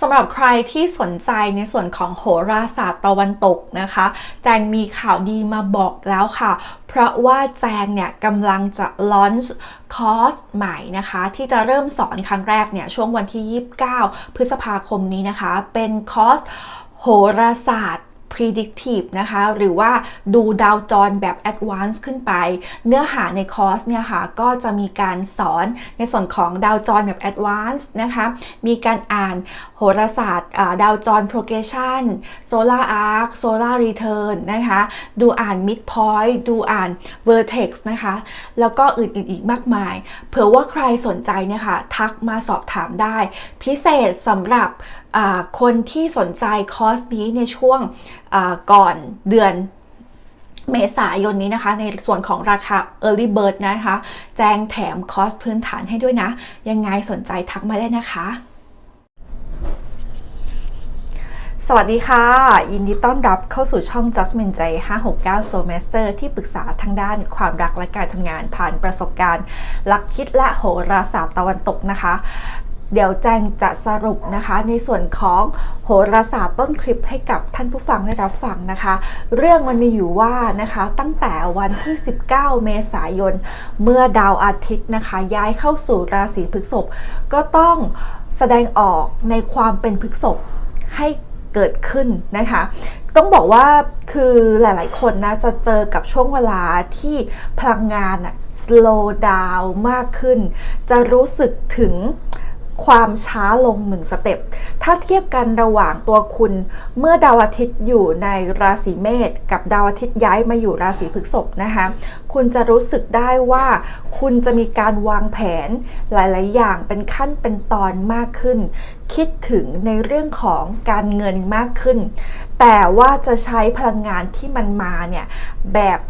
สำหรับใครที่สนใจในส่วนของโหราศาสตร์ตะวันตกนะคะ แจงมีข่าวดีมาบอกแล้วค่ะ เพราะว่าแจงเนี่ยกำลังจะลอนช์คอร์สใหม่นะคะ ที่จะเริ่มสอนครั้งแรกเนี่ยช่วงวันที่ 29 พฤษภาคมนี้นะคะ เป็นคอร์สโหราศาสตร์ predictive นะคะ หรือว่าดูดาวจรแบบ advanced ขึ้นไป เนื้อหาในคอร์สเนี่ยค่ะ ก็จะมีการสอนในส่วนของดาวจรแบบ advanced นะคะ มีการอ่านโหราศาสตร์ดาวจร progression solar arc solar return นะคะ ดูอ่าน midpoint ดูอ่าน vertex นะคะ แล้วก็อื่นๆอีกมากมาย เผื่อว่าใครสนใจเนี่ยค่ะ ทักมาสอบถามได้ พิเศษสำหรับคนที่สนใจคอร์สนี้ในช่วง ก่อนเดือนเมษายนนี้นะคะ ในส่วนของราคา Early Bird นะคะ แจ้งแถมคอสพื้นฐานให้ด้วยนะ ยังไงสนใจทักมาได้นะคะ สวัสดีค่ะ ยินดีต้อนรับเข้าสู่ช่อง Jasmine J 569 s o m a s t e r ที่ปรึกษาทางด้านความรักและการทำงานผ่านประสบการณ์ลักคิดและโหราศาสตร์ตะวันตกนะคะ เดี๋ยวแจงจะสรุปนะคะ ในส่วนของโหราศาสตร์ต้นคลิปให้กับท่านผู้ฟังได้รับฟังนะคะ เรื่องมันมีอยู่ว่านะคะตั้งแต่วันที่ 19 เมษายน เมื่อดาวอาทิตย์นะคะ ย้ายเข้าสู่ราศีพฤษภก็ต้องแสดงออกในความเป็นพฤษภให้เกิดขึ้นนะคะ ต้องบอกว่าคือหลายๆ คนนะจะเจอกับช่วงเวลาที่พลังงานอะ slow down มากขึ้น จะรู้สึกถึง ความช้าลงหนึ่งสเต็ป ถ้าเทียบกันระหว่างตัวคุณเมื่อดาวอาทิตย์อยู่ในราศีเมษกับดาวอาทิตย์ย้ายมาอยู่ราศีพฤษภนะคะคุณจะรู้สึกได้ว่าคุณจะมีการวางแผนหลาย ๆ อย่างเป็นขั้นเป็นตอนมากขึ้น คิดถึงในเรื่องของการเงินมากขึ้น แต่ว่าจะใช้พลังงานที่มันมาเนี่ยแบบ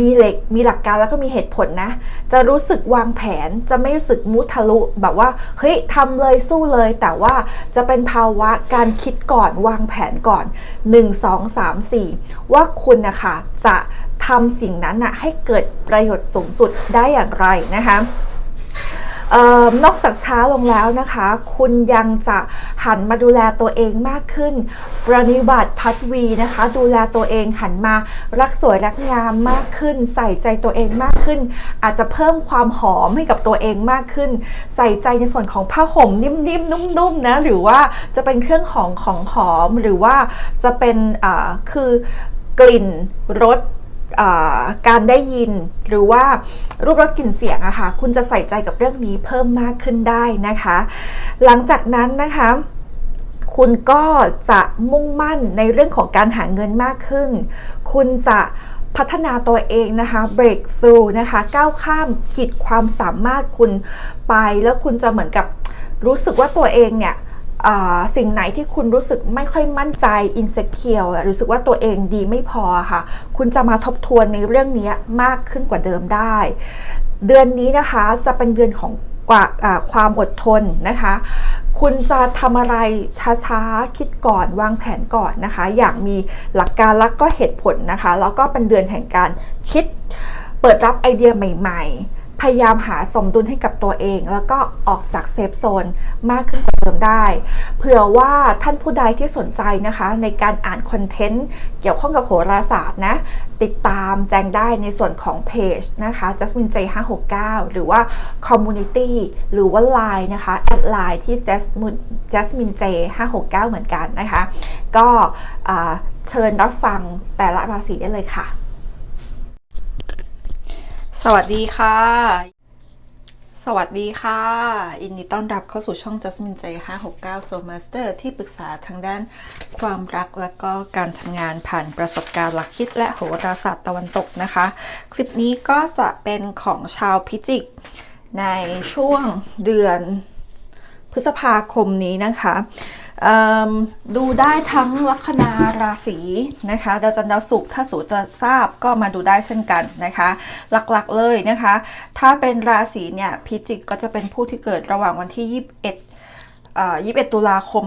มีเหล็กมีหลักการแล้วก็มีเหตุผลนะ จะรู้สึกวางแผนจะไม่รู้สึกมุทะลุ แบบว่าเฮ้ยทำเลยสู้เลย แต่ว่าจะเป็นภาวะการคิดก่อนวางแผนก่อน 1 2 3 4 ว่าคุณนะคะจะทำสิ่งนั้นนะให้เกิดประโยชน์สูงสุดได้อย่างไรนะคะ ออนอกจากช้าลงแล้วนะคะ คุณยังจะหันมาดูแลตัวเองมากขึ้น ประนิบัติพัดวีนะคะ ดูแลตัวเองหันมารักสวยรักงามมากขึ้น ใส่ใจตัวเองมากขึ้น อาจจะเพิ่มความหอมให้กับตัวเองมากขึ้น ใส่ใจในส่วนของผ้าห่มนิ่มๆนุ่มๆนะหรือว่าจะเป็นเครื่องของของหอมหรือว่าจะเป็นคือ กลิ่นรส การได้ยินหรือว่ารูปรสกลิ่นเสียงอะค่ะคุณจะใส่ใจกับเรื่องนี้เพิ่มมากขึ้นได้นะคะ หลังจากนั้นนะคะคุณก็จะมุ่งมั่นในเรื่องของการหาเงินมากขึ้น คุณจะพัฒนาตัวเองนะคะ break through นะคะ ก้าวข้ามขีดความสามารถคุณไป แล้วคุณจะเหมือนกับรู้สึกว่าตัวเองเนี่ย สิ่งไหนที่คุณรู้สึกไม่ค่อยมั่นใจ insecure รู้สึกว่าตัวเองดีไม่พอค่ะ คุณจะมาทบทวนในเรื่องนี้มากขึ้นกว่าเดิมได้ เดือนนี้นะคะจะเป็นเดือนของกว่าความอดทนนะคะ คุณจะทำอะไรช้าๆ คิดก่อนวางแผนก่อนนะคะ อย่างมีหลักการและก็เหตุผลนะคะ แล้วก็เป็นเดือนแห่งการคิดเปิดรับไอเดียใหม่ ๆ พยายามหาสมดุลให้กับตัวเอง แล้วก็ออกจากเซฟโซนมากขึ้นกว่าเดิมได้ เผื่อว่าท่านผู้ใดที่สนใจนะคะ ในการอ่านคอนเทนต์เกี่ยวข้องกับโหราศาสตร์นะ ติดตามแจ้งได้ในส่วนของเพจนะคะ Jasmine J 569หรือว่า Community หรือว่า Line นะคะแอดไลน์ที่ Jasmine Jasmine J 569เหมือนกันนะคะ ก็เชิญรับฟังแต่ละราศีได้เลยค่ะ สวัสดีค่ะ สวัสดีค่ะ อินดีต้อนรับเข้าสู่ช่อง Jasmine J 569 Soul Master ที่ปรึกษาทางด้านความรักและก็การทำงานผ่านประสบการณ์หลักคิดและโหราศาสตร์ตะวันตกนะคะ คลิปนี้ก็จะเป็นของชาวพิจิก ในช่วงเดือนพฤษภาคมนี้นะคะ ดูได้ทั้งลัคนาราศีนะคะดาวจันทร์ดาวศุกร์ถ้าสูจะทราบก็มาดูได้เช่นกันนะคะ หลักๆเลยนะคะ ถ้าเป็นราศีเนี่ยพิจิกก็จะเป็นผู้ที่เกิดระหว่างวันที่ 21เอ่อ21 ตุลาคม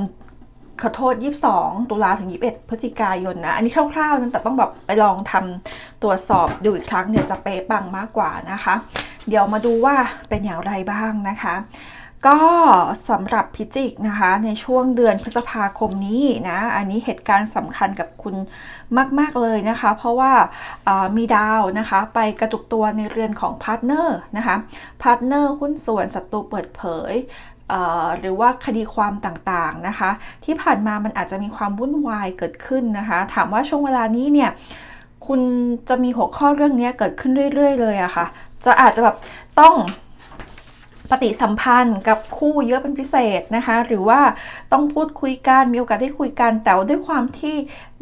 ขอโทษ 22 ตุลาถึง 21 พฤศจิกายนนะ อันนี้คร่าวๆนะแต่ต้องแบบไปลองทำตรวจสอบดูอีกครั้งเนี่ยจะเป๊ะปังมากกว่านะคะ เดี๋ยวมาดูว่าเป็นอย่างไรบ้างนะคะ ก็สำหรับพิจิกนะคะ ในช่วงเดือนพฤษภาคมนี้นะ อันนี้เหตุการณ์สำคัญกับคุณมาก ๆ เลยนะคะ เพราะว่ามีดาวนะคะ ไปกระจุกตัวในเรือนของพาร์ทเนอร์นะคะพาร์ทเนอร์หุ้นส่วนศัตรูเปิดเผยหรือว่าคดีความต่างๆนะคะ ที่ผ่านมามันอาจจะมีความวุ่นวายเกิดขึ้นนะคะ ถามว่าช่วงเวลานี้เนี่ยคุณจะมีหัวข้อเรื่องนี้เกิดขึ้นเรื่อย ๆ เลยอะคะ่ะ จะอาจจะแบบต้อง ปฏิสัมพันธ์กับคู่เยอะเป็นพิเศษนะคะ หรือว่าต้องพูดคุยกันมีโอกาสได้คุยกัน แต่ด้วยความที่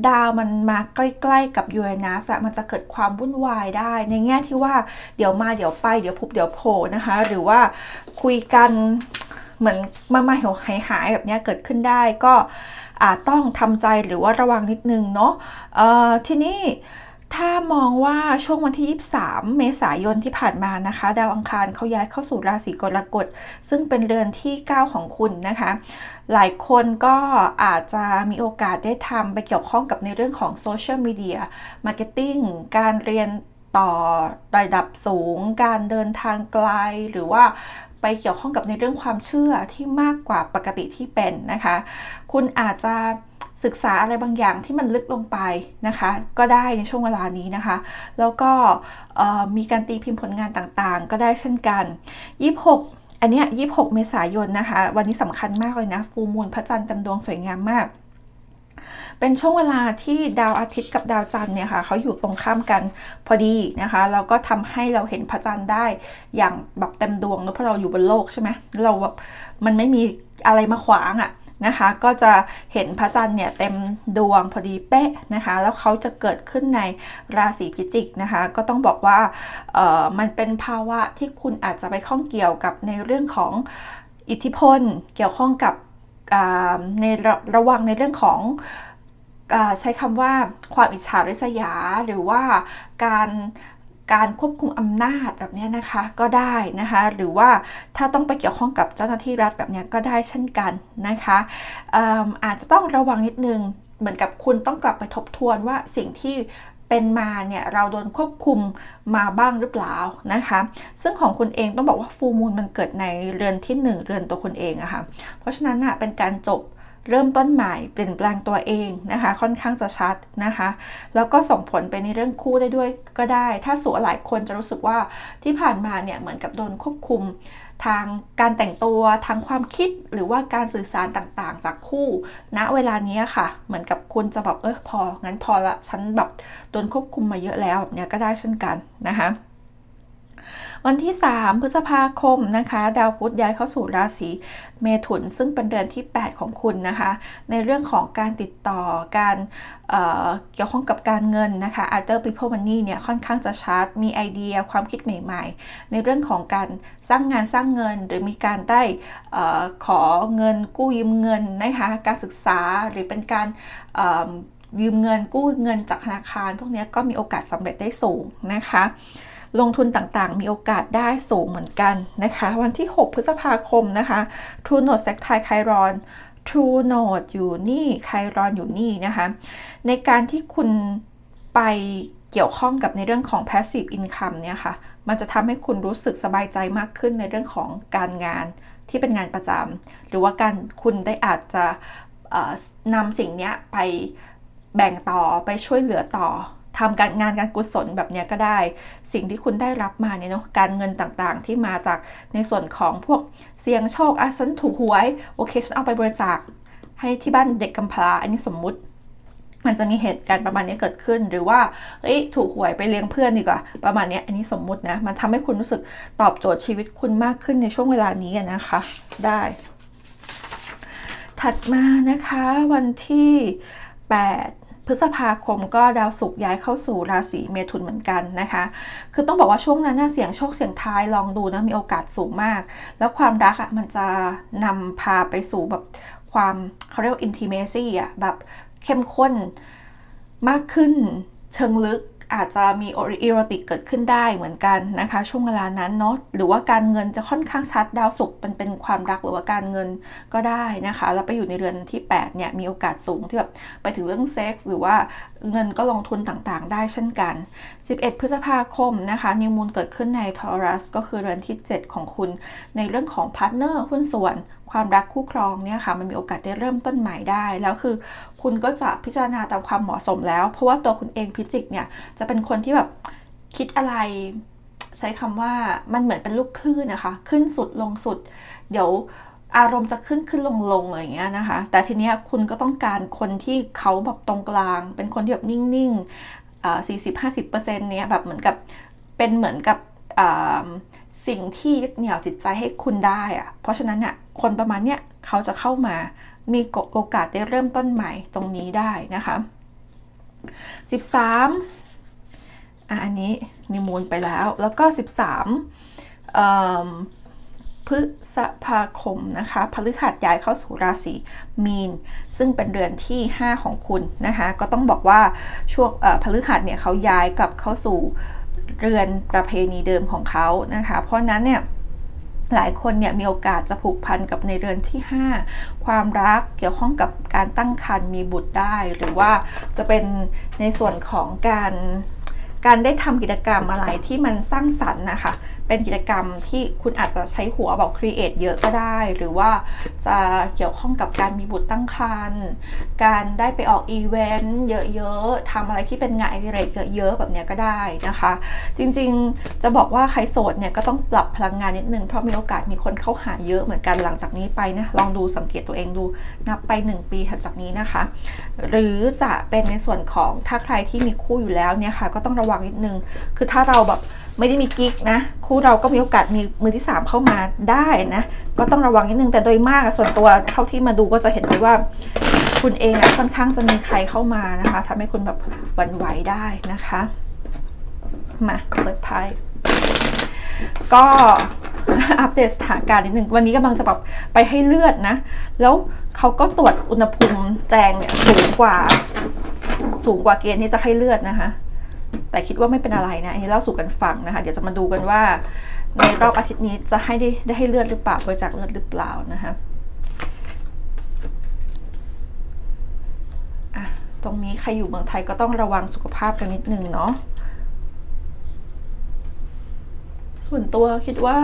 ดาวมันมาใกล้ๆกับยูเรนัสมันจะเกิดความวุ่นวายได้ ในแง่ที่ว่าเดี๋ยวมาเดี๋ยวไปเดี๋ยวพุบเดี๋ยวโผล่นะคะ หรือว่าคุยกันเหมือนมามาหายหายแบบนี้เกิดขึ้นได้ก็อาจต้องทำใจหรือว่าระวังนิดนึงเนาะทีนี้ ถ้ามองว่าช่วงวันที่ 23 เมษายนที่ผ่านมานะคะ ดาวอังคารเขาย้ายเข้าสู่ราศีกรกฎ ซึ่งเป็นเรือนที่ 9 ของคุณนะคะ หลายคนก็อาจจะมีโอกาสได้ทำไปเกี่ยวข้องกับในเรื่องของโซเชียลมีเดีย มาร์เก็ตติ้ง การเรียนต่อระดับสูง การเดินทางไกล หรือว่าไปเกี่ยวข้องกับในเรื่องความเชื่อที่มากกว่าปกติที่เป็นนะคะ คุณอาจจะ ศึกษาอะไรบางอย่างที่มันลึกลงไปนะคะ ก็ได้ในช่วงเวลานี้นะคะ แล้วก็มีการตีพิมพ์ผลงานต่างๆ ก็ได้เช่นกัน 26 อันนี้26 เมษายนนะคะ วันนี้สำคัญมากเลยนะฟูมูลพระจันทร์เต็มดวงสวยงามมากเป็นช่วงเวลาที่ดาวอาทิตย์กับดาวจันทร์เนี่ยค่ะเขาอยู่ตรงข้ามกันพอดีนะคะแล้วก็ทำให้เราเห็นพระจันทร์ได้อย่างแบบเต็มดวงเนอะเพราะเราอยู่บนโลกใช่ไหมเราแบบมันไม่มีอะไรมาขวางอะ่ะ นะคะ ก็จะเห็นพระจันทร์เนี่ยเต็มดวงพอดีเป๊ะนะคะ แล้วเขาจะเกิดขึ้นในราศีพิจิกนะคะ ก็ต้องบอกว่าเออมันเป็นภาวะที่คุณอาจจะไปข้องเกี่ยวกับในเรื่องของอิทธิพล เกี่ยวข้องกับในระระวังในเรื่องของใช้คำว่าความอิจฉาริษยาหรือว่าการ การควบคุมอำนาจแบบนี้นะคะก็ได้นะคะหรือว่าถ้าต้องไปเกี่ยวข้องกับเจ้าหน้าที่รัฐแบบนี้ก็ได้เช่นกันนะคะอาจจะต้องระวังนิดนึงเหมือนกับคุณต้องกลับไปทบทวนว่าสิ่งที่เป็นมาเนี่ยเราโดนควบคุมมาบ้างหรือเปล่านะคะ ซึ่งของคุณเองต้องบอกว่าฟูมูลมันเกิดในเรือนที่ 1 เรือนตัวคุณเองอะคะ่ะเพราะฉะนั้นอะเป็นการจบ เริ่มต้นใหม่เปลี่ยนแปลงตัวเองนะคะ ค่อนข้างจะชัดนะคะ แล้วก็ส่งผลไปในเรื่องคู่ได้ด้วยก็ได้ ถ้าสูหลายคนจะรู้สึกว่าที่ผ่านมาเนี่ยเหมือนกับโดนควบคุมทางการแต่งตัวทางความคิดหรือว่าการสื่อสารต่างๆ จากคู่ณนะเวลานี้ค่ะ เหมือนกับคุณจะแบบเออพอ งั้นพอละฉันแบบโดนควบคุมมาเยอะแล้วแบบเนี้ยก็ได้เช่นกันนะคะ วันที่ 3 พฤษภาคมนะคะ ดาวพุธย้ายเข้าสู่ราศีเมถุน ซึ่งเป็นเดือนที่ 8 ของคุณนะคะ ในเรื่องของการติดต่อการเเกี่ยวข้องกับการเงินนะคะ Other People Money เนี่ยค่อนข้างจะชัดมีไอเดียความคิดใหม่ ๆ ในเรื่องของการสร้างงานสร้างเงิน หรือมีการได้ออขอเงินกู้ยืมเงินนะคะการศึกษาหรือเป็นการยืมเงินกู้เงินจากธนาคาร พวกนี้ก็มีโอกาสสำเร็จได้สูงนะคะ ลงทุนต่างๆ มีโอกาสได้สูงเหมือนกันนะคะ วันที่ 6 พฤษภาคมนะคะ True Note แซกไทไครอน True Note อยู่นี่ไครอนอยู่นี่นะคะ ในการที่คุณไปเกี่ยวข้องกับในเรื่องของ passive income เนี่ยค่ะ มันจะทำให้คุณรู้สึกสบายใจมากขึ้นในเรื่องของการงานที่เป็นงานประจำหรือว่าการคุณได้อาจจะนำสิ่งนี้ไปแบ่งต่อไปช่วยเหลือต่อ ทำการงานการกุศลแบบนี้ก็ได้ สิ่งที่คุณได้รับมาเนี่ยเนาะการเงินต่างๆ ที่มาจากในส่วนของพวกเสี่ยงโชคอะฉันถูกหวยโอเคฉันเอาไปบริจาคให้ที่บ้านเด็กกำพร้าอันนี้สมมุติมันจะมีเหตุการณ์ประมาณนี้เกิดขึ้น หรือว่าเฮ้ยถูกหวยไปเลี้ยงเพื่อนดีกว่า ประมาณนี้อันนี้สมมุตินะ มันทำให้คุณรู้สึกตอบโจทย์ชีวิตคุณมากขึ้นในช่วงเวลานี้นะคะ ได้ ถัดมานะคะวันที่ 8 พฤษภาคมก็ดาวศุกร์ย้ายเข้าสู่ราศีเมถุนเหมือนกันนะคะ คือต้องบอกว่าช่วงนั้นเสียงโชคเสียงท้ายลองดูนะมีโอกาสสูงมาก แล้วความรักอะมันจะนำพาไปสู่แบบความเขาเรียกอินทิเมซี่อะแบบเข้มข้นมากขึ้นเชิงลึก อาจจะมีอีโรติกเกิดขึ้นได้เหมือนกันนะคะ ช่วงเวลานั้นเนาะหรือว่าการเงินจะค่อนข้างชัดดาวศุกร์มันเป็นความรักหรือว่าการเงินก็ได้นะคะ แล้วไปอยู่ในเรือนที่ 8 เนี่ย มีโอกาสสูงที่แบบไปถึงเรื่องเซ็กส์หรือว่าเงินก็ลงทุนต่างๆ ได้เช่นกัน 11 พฤษภาคมนะคะนิวมูลเกิดขึ้นในทอรัสก็คือเรือนที่ 7 ของคุณในเรื่องของพาร์ทเนอร์หุ้นส่วนความรักคู่ครองเนี่ยค่ะมันมีโอกาสได้เริ่มต้นใหม่ได้ แล้วคือ คุณก็จะพิจารณาตามความเหมาะสมแล้ว เพราะว่าตัวคุณเองพิจิกเนี่ยจะเป็นคนที่แบบคิดอะไรใช้คำว่ามันเหมือนเป็นลูกคลื่นนะคะ ขึ้นสุดลงสุด เดี๋ยวอารมณ์จะขึ้นขึ้นลงลงอะไรอย่างเงี้ยนะคะ แต่ทีเนี้ยคุณก็ต้องการคนที่เขาแบบตรงกลาง เป็นคนที่แบบนิ่งๆสี่สิบห้าสิบเปอร์เซ็นต์เนี้ยแบบเหมือนกับเป็นเหมือนกับ สิ่งที่ยึดเหนี่ยวจิตใจให้คุณได้อะเพราะฉะนั้นเนี่ยคนประมาณเนี้ยเขาจะเข้ามามีโอกาสได้เริ่มต้นใหม่ตรงนี้ได้นะคะ 13อะอันนี้นิมูลไปแล้ว แล้วก็ 13พฤษภาคมนะคะพฤหัสย้ายเข้าสู่ราศีมีน ซึ่งเป็นเดือนที่ 5 ของคุณนะคะ ก็ต้องบอกว่าช่วงพฤหัสเนี่ยเขาย้ายกลับเข้าสู่ เรือนประเพณีเดิมของเขานะคะ เพราะนั้นเนี่ยหลายคนเนี่ยมีโอกาสจะผูกพันกับในเรือนที่ 5 ความรักเกี่ยวข้องกับการตั้งครรภ์มีบุตรได้ หรือว่าจะเป็นในส่วนของการ การได้ทำกิจกรรมอะไรที่มันสร้างสรรค์นะคะ เป็นกิจกรรมที่คุณอาจจะใช้หัวแบบครีเอทเยอะก็ได้ หรือว่าจะเกี่ยวข้องกับการมีบุตรตั้งครรภ์การได้ไปออกอีเวนต์เยอะๆทำอะไรที่เป็นงานอดิเรกเยอะๆแบบนี้ก็ได้นะคะ จริงๆจะบอกว่าใครโสดเนี่ยก็ต้องปรับพลังงานนิดนึงเพราะมีโอกาสมีคนเข้าหาเยอะเหมือนกันหลังจากนี้ไปนะลองดูสังเกตตัวเองดูนับไป 1 ปีถัดจากนี้นะคะ หรือจะเป็นในส่วนของถ้าใครที่มีคู่อยู่แล้วเนี่ยค่ะก็ต้องระวังนิดนึง คือถ้าเราแบบไม่ได้มีกิ๊กนะ คู่เราก็มีโอกาสมีมือที่ 3 เข้ามาได้นะ ก็ต้องระวังนิดนึงแต่โดยมากส่วนตัวเท่าที่มาดูก็จะเห็นได้ว่า คุณเองอะค่อนข้างจะมีใครเข้ามานะคะทำให้คุณแบบหวั่นไหวได้นะคะ มาเปิดไพ่ก็อัปเดตสถานการณ์นิดนึงวันนี้กำลังจะแบบไปให้เลือดนะ แล้วเขาก็ตรวจอุณหภูมิแตงเนี่ยสูงกว่า สูงกว่าเกณฑ์ที่จะให้เลือดนะคะ แต่คิดว่าไม่เป็นอะไรนะอันนี้เล่าสู่กันฟังนะคะ เดี๋ยวจะมาดูกันว่า ในรอบอาทิตย์นี้จะให้ได้ได้ให้เลือดหรือเปล่าบริจาคเลือดหรือเปล่านะคะอะตรงนี้ใครอยู่เมืองไทยก็ต้องระวังสุขภาพกันนิดนึงเนาะส่วนตัวคิดว่า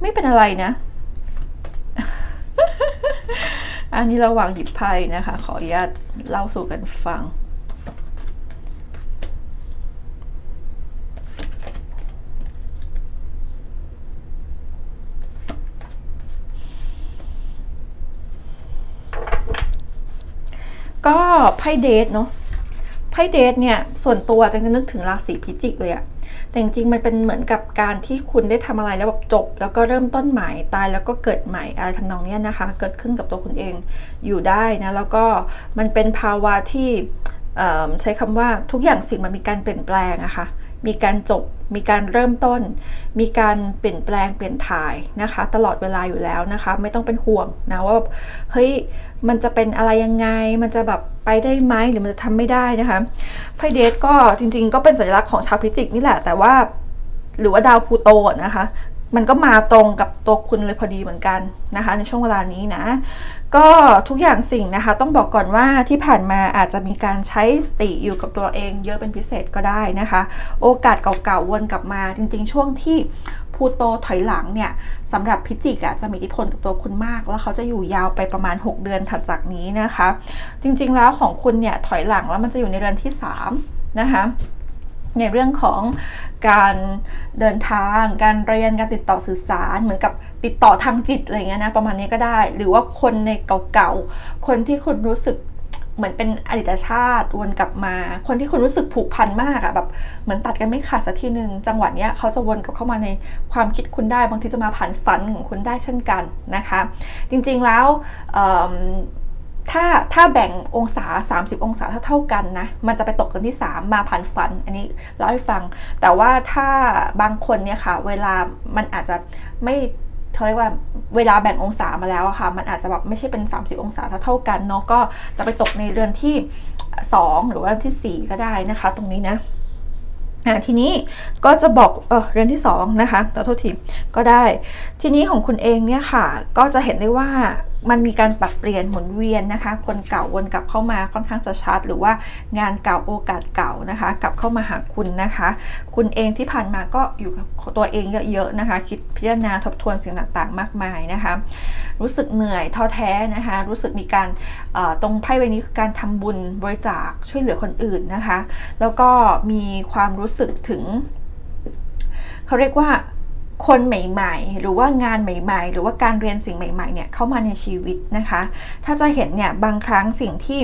ไม่เป็นอะไรนะ อันนี้ระวังหยิบไพ่นะคะ ขออนุญาตเล่าสู่กันฟังก็ไพ่เดทเนาะไพ่เดทเนี่ยส่วนตัวจะนึกถึงราศีพิจิกเลยอะแต่จริงๆมันเป็นเหมือนกับการที่คุณได้ทำอะไรแล้วแบบจบ แล้วก็เริ่มต้นใหม่ตายแล้วก็เกิดใหม่อะไรทำนองนี้นะคะ เกิดขึ้นกับตัวคุณเองอยู่ได้นะแล้วก็มันเป็นภาวะที่ใช้คำว่าทุกอย่างสิ่งมันมีการเปลี่ยนแปลงอะคะ่ะมีการจบ มีการเริ่มต้น มีการเปลี่ยนแปลงเปลี่ยนถ่ายนะคะ ตลอดเวลาอยู่แล้วนะคะ ไม่ต้องเป็นห่วงนะว่าเฮ้ยมันจะเป็นอะไรยังไง มันจะแบบไปได้ไหมหรือมันจะทำไม่ได้นะคะไพ่เดทก็จริง ๆ ก็เป็นสัญลักษณ์ของชาวพิจิกนี่แหละแต่ว่าหรือว่าดาวพูโตนะคะ มันก็มาตรงกับตัวคุณเลยพอดีเหมือนกันนะคะ ในช่วงเวลานี้นะ ก็ทุกอย่างสิ่งนะคะ ต้องบอกก่อนว่าที่ผ่านมาอาจจะมีการใช้สติอยู่กับตัวเอง เยอะเป็นพิเศษก็ได้นะคะ โอกาสเก่าๆวนกลับมา จริง ๆ ช่วงที่พูโตถอยหลังเนี่ยสำหรับพิจิกอะจะมีอิทธิพลกับตัวคุณมาก แล้วเขาจะอยู่ยาวไปประมาณ 6 เดือนถัดจากนี้นะคะ จริงๆแล้วของคุณเนี่ยถอยหลังแล้วมันจะอยู่ในเดือนที่3นะคะ ในเรื่องของการเดินทาง การเรียน การติดต่อสื่อสาร เหมือนกับติดต่อทางจิตอะไรเงี้ยนะ ประมาณนี้ก็ได้ หรือว่าคนในเก่าๆ คนที่คุณรู้สึกเหมือนเป็นอดีตชาติวนกลับมา คนที่คุณรู้สึกผูกพันมากอะแบบเหมือนตัดกันไม่ขาดสักทีหนึ่งจังหวะเนี้ยเขาจะวนกลับเข้ามาในความคิดคุณได้ บางทีจะมาผ่านฝันของคุณได้เช่นกันนะคะ จริงๆแล้ว ถ้าถ้าแบ่งองศา 30 องศาเท่าเท่ากันนะ มันจะไปตกกันที่ 3 มาผ่านฝัน อันนี้เล่าให้ฟัง แต่ว่าถ้าบางคนเนี่ยค่ะ เวลามันอาจจะไม่เขาเรียกว่าเวลาแบ่งองศามาแล้วอะค่ะ มันอาจจะแบบไม่ใช่เป็น 30 องศาเท่าเท่ากันเนาะก็จะไปตกในเรือนที่ 2 หรือว่าที่ 4 ก็ได้นะคะ ตรงนี้นะทีนี้ก็จะบอกเออเรือนที่ 2 นะคะขอโทษทีก็ได้ ทีนี้ของคุณเองเนี่ยค่ะ ก็จะเห็นได้ว่า มันมีการปรับเปลี่ยนหมุนเวียนนะคะ คนเก่าวนกลับเข้ามาค่อนข้างจะชัด หรือว่างานเก่าโอกาสเก่านะคะ กลับเข้ามาหาคุณนะคะ คุณเองที่ผ่านมาก็อยู่กับตัวเองเยอะๆนะคะ คิดพิจารณาทบทวนสิ่งต่างๆ มากมายนะคะ รู้สึกเหนื่อยท้อแท้นะคะ รู้สึกมีการตรงไพ่ใบนี้คือการทำบุญบริจาคช่วยเหลือคนอื่นนะคะ แล้วก็มีความรู้สึกถึงเขาเรียกว่า คนใหม่ๆ หรือว่างานใหม่ ๆ หรือว่าการเรียนสิ่งใหม่ๆ เนี่ยเข้ามาในชีวิตนะคะ ถ้าจะเห็นเนี่ยบางครั้งสิ่งที่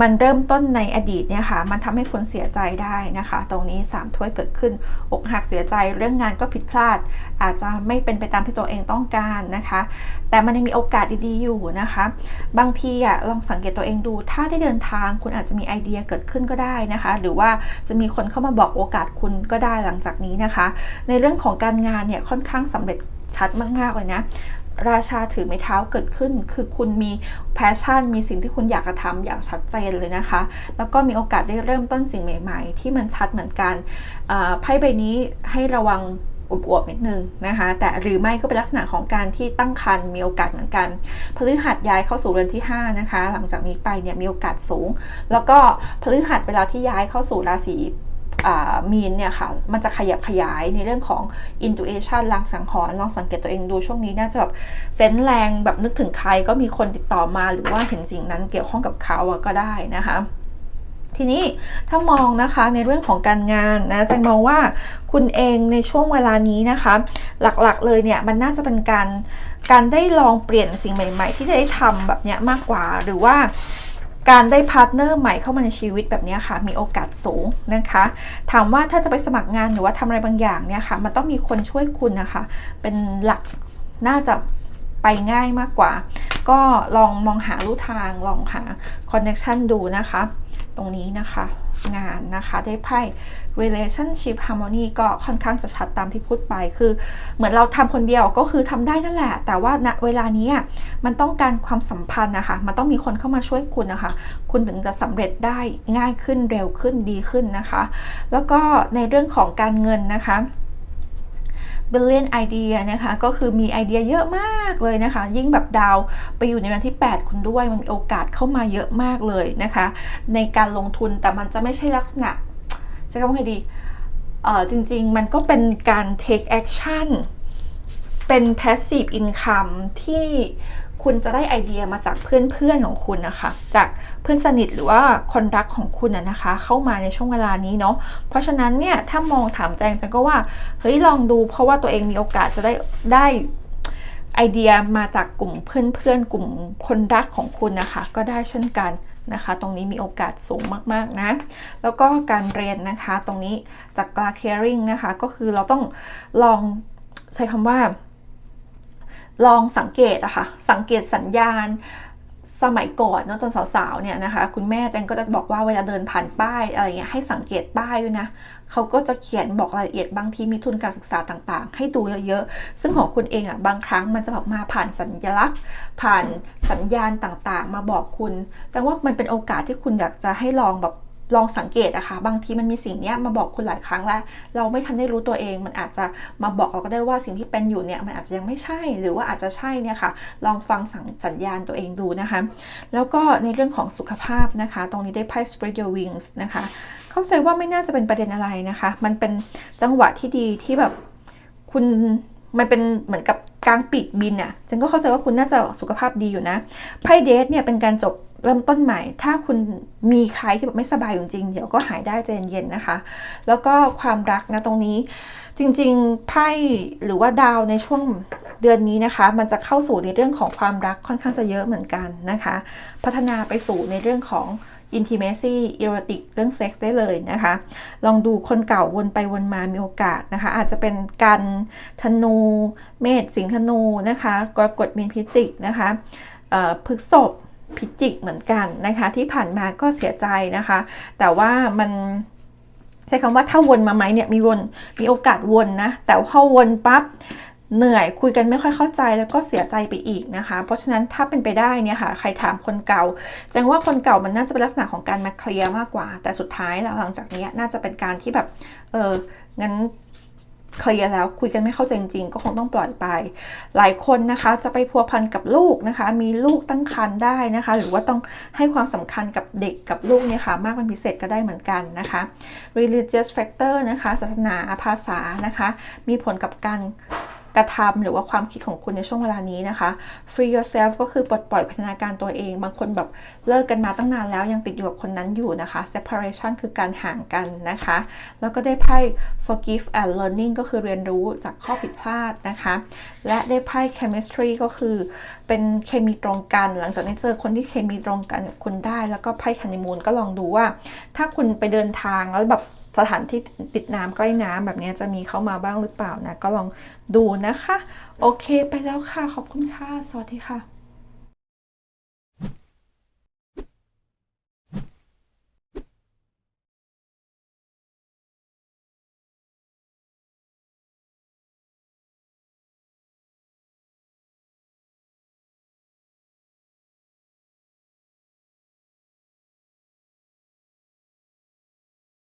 มันเริ่มต้นในอดีตเนี่ยค่ะ มันทำให้คนเสียใจได้นะคะ ตรงนี้ 3 ถ้วยเกิดขึ้น อกหักเสียใจ เรื่องงานก็ผิดพลาด อาจจะไม่เป็นไปตามที่ตัวเองต้องการนะคะ แต่มันยังมีโอกาสดีๆอยู่นะคะ บางทีอะลองสังเกตตัวเองดู ถ้าได้เดินทางคุณอาจจะมีไอเดียเกิดขึ้นก็ได้นะคะ หรือว่าจะมีคนเข้ามาบอกโอกาสคุณก็ได้หลังจากนี้นะคะ ในเรื่องของการงานเนี่ยค่อนข้างสำเร็จชัดมากๆเลยนะราชาถือไม้เท้าเกิดขึ้น คือคุณมีแพชชั่น มีสิ่งที่คุณอยากจะทำอย่างชัดเจนเลยนะคะ แล้วก็มีโอกาสได้เริ่มต้นสิ่งใหม่ ๆ ที่มันชัดเหมือนกันไพ่ใบนี้ให้ระวังอวบๆนิดนึงนะคะ แต่หรือไม่ก็เป็นลักษณะของการที่ตั้งครรภ์มีโอกาสเหมือนกันพฤหัสย้ายเข้าสู่เรือนที่ 5 นะคะ หลังจากนี้ไปเนี่ยมีโอกาสสูง แล้วก็พฤหัสเวลาที่ย้ายเข้าสู่ราศี มีนเนี่ยค่ะ มันจะขยับขยายในเรื่องของ intuition ลางสังหรณ์ลองสังเกตตัวเองดูช่วงนี้น่าจะแบบเซนแรงแบบนึกถึงใครก็มีคนติดต่อมาหรือว่าเห็นสิ่งนั้นเกี่ยวข้องกับเขาก็ได้นะคะทีนี้ถ้ามองนะคะในเรื่องของการงานนะจะมองว่าคุณเองในช่วงเวลานี้นะคะ หลักๆเลยเนี่ยมันน่าจะเป็นการการได้ลองเปลี่ยนสิ่งใหม่ ๆ ที่ได้ทำแบบเนี้ยมากกว่าหรือว่า การได้พาร์ทเนอร์ใหม่เข้ามาในชีวิตแบบนี้ค่ะ มีโอกาสสูงนะคะ ถามว่าถ้าจะไปสมัครงานหรือว่าทำอะไรบางอย่างเนี่ยค่ะ มันต้องมีคนช่วยคุณนะคะ เป็นหลักน่าจะไปง่ายมากกว่า ก็ลองมองหาลู่ทางลองหาคอนเนคชันดูนะคะ ตรงนี้นะคะงานนะคะได้ไพ่ relationship harmony ก็ค่อนข้างจะชัดตามที่พูดไป คือเหมือนเราทำคนเดียวก็คือทำได้นั่นแหละ แต่ว่าณเวลานี้ มันต้องการความสัมพันธ์นะคะ มันต้องมีคนเข้ามาช่วยคุณนะคะ คุณถึงจะสำเร็จได้ง่ายขึ้นเร็วขึ้นดีขึ้นนะคะ แล้วก็ในเรื่องของการเงินนะคะบ r เลียนไอเดียนะคะ ก็คือมีไอเดียเยอะมากเลยนะคะ ยิ่งแบบดาวไปอยู่ในวันที่ 8 คุณด้วย มันมีโอกาสเข้ามาเยอะมากเลยนะคะ ในการลงทุนแต่มันจะไม่ใช่ลักษณะใช้คำว่าไงดีเออจริง ๆ มันก็เป็นการ take action เป็น passive income ที่ คุณจะได้ไอเดียมาจากเพื่อนๆของคุณนะคะ จากเพื่อนสนิทหรือว่าคนรักของคุณนะคะ เข้ามาในช่วงเวลานี้เนาะเพราะฉะนั้นเนี่ยถ้ามองถามแจงจังก็ว่าเฮ้ยลองดู เพราะว่าตัวเองมีโอกาสจะได้ได้ไอเดียมาจากกลุ่มเพื่อนๆ กลุ่มคนรักของคุณนะคะ ก็ได้เช่นกันนะคะ ตรงนี้มีโอกาสสูงมากๆนะ แล้วก็การเรียนนะคะ ตรงนี้จากกลาเคอริงนะคะ ก็คือเราต้องลองใช้คำว่า ลองสังเกตอะคะ่ะสังเกตสัญญาณสมัยก่อนเนาะตอนสาวๆเนี่ยนะคะคุณแม่แจงก็จะบอกว่าเวลาเดินผ่านป้ายอะไรเงี้ยให้สังเกตป้ายด้วยนะเขาก็จะเขียนบอกรายละเอียดบางทีมีทุนการศึกษาต่างๆ ให้ดูเยอะๆ ซึ่งของคุณเองอะ่ะบางครั้งมันจะแบบมาผ่านสัญลักษณ์ ผ่านสัญญาณต่างๆ มาบอกคุณจังว่ามันเป็นโอกาสที่คุณอยากจะให้ลองแบบ ลองสังเกตอะคะ่ะบางทีมันมีสิ่งนี้มาบอกคุณหลายครั้งแล้ว เราไม่ทันได้รู้ตัวเอง มันอาจจะมาบอกเราก็ได้ว่าสิ่งที่เป็นอยู่เนี่ยมันอาจจะยังไม่ใช่ หรือว่าอาจจะใช่เนี่ยค่ะ ลองฟังสังสัญญาณตัวเองดูนะคะ แล้วก็ในเรื่องของสุขภาพนะคะ ตรงนี้ได้ไพ่ spread your wings นะคะ เข้าใจว่าไม่น่าจะเป็นประเด็นอะไรนะคะ มันเป็นจังหวะที่ดีที่แบบคุณ มันเป็นเหมือนกับกลางปีกบินอะ่ะฉันก็เข้าใจว่าคุณน่าจะสุขภาพดีอยู่นะไพ่เดทเนี่ยเป็นการจบเริ่มต้นใหม่ ถ้าคุณมีใครที่แบบไม่สบายอยู่จริง เดี๋ยวก็หายได้ใจเย็นๆนะคะ แล้วก็ความรักนะตรงนี้ จริงๆไพ่หรือว่าดาวในช่วงเดือนนี้นะคะ มันจะเข้าสู่ในเรื่องของความรักค่อนข้างจะเยอะเหมือนกันนะคะ พัฒนาไปสู่ในเรื่องของ intimacy erotic เรื่องเซ็กซ์ได้เลยนะคะ ลองดูคนเก่าวนไปวนมามีโอกาสนะคะ อาจจะเป็นกันธนู เมษสิงธนูนะคะกรกฎมีนพิจิกนะคะพฤกษบพิจิกเหมือนกันนะคะ ที่ผ่านมาก็เสียใจนะคะ แต่ว่ามันใช้คำว่าถ้าวนมาไหมเนี่ยมีวนมีโอกาสวนนะ แต่พอวนปับ๊บ เหนื่อยคุยกันไม่ค่อยเข้าใจแล้วก็เสียใจไปอีกนะคะ เพราะฉะนั้นถ้าเป็นไปได้เนี่ยค่ะใครถามคนเก่าแสดงว่าคนเก่ามันน่าจะเป็นลักษณะของการมาเคลียร์มากกว่า แต่สุดท้ายแล้วหลังจากนี้น่าจะเป็นการที่แบบเอองั้นเคลียร์แล้วคุยกันไม่เข้าใจจริงๆก็คงต้องปล่อยไป หลายคนนะคะจะไปพัวพันกับลูกนะคะ มีลูกตั้งครรภ์ได้นะคะ หรือว่าต้องให้ความสำคัญกับเด็กกับลูกเนี่ยค่ะมากเป็นพิเศษก็ได้เหมือนกันนะคะ religious factor นะคะ ศาสนาภาษานะคะ มีผลกับการ กระทำหรือว่าความคิดของคุณในช่วงเวลานี้นะคะ free yourself ก็คือปลดปล่อยพัฒนาการตัวเอง บางคนแบบเลิกกันมาตั้งนานแล้วยังติดอยู่กับคนนั้นอยู่นะคะ separation คือการห่างกันนะคะ แล้วก็ได้ไพ่ forgive and learning ก็คือเรียนรู้จากข้อผิดพลาดนะคะ และได้ไพ่ chemistry ก็คือเป็นเคมีตรงกัน หลังจากนี้เจอคนที่เคมีตรงกันกับคุณได้ แล้วก็ไพ่ honeymoon ก็ลองดูว่า ถ้าคุณไปเดินทางแล้วแบบ สถานที่ติดน้ำใกล้น้ำแบบนี้จะมีเข้ามาบ้างหรือเปล่านะ ก็ลองดูนะคะ โอเคไปแล้วค่ะ ขอบคุณค่ะ สวัสดีค่ะ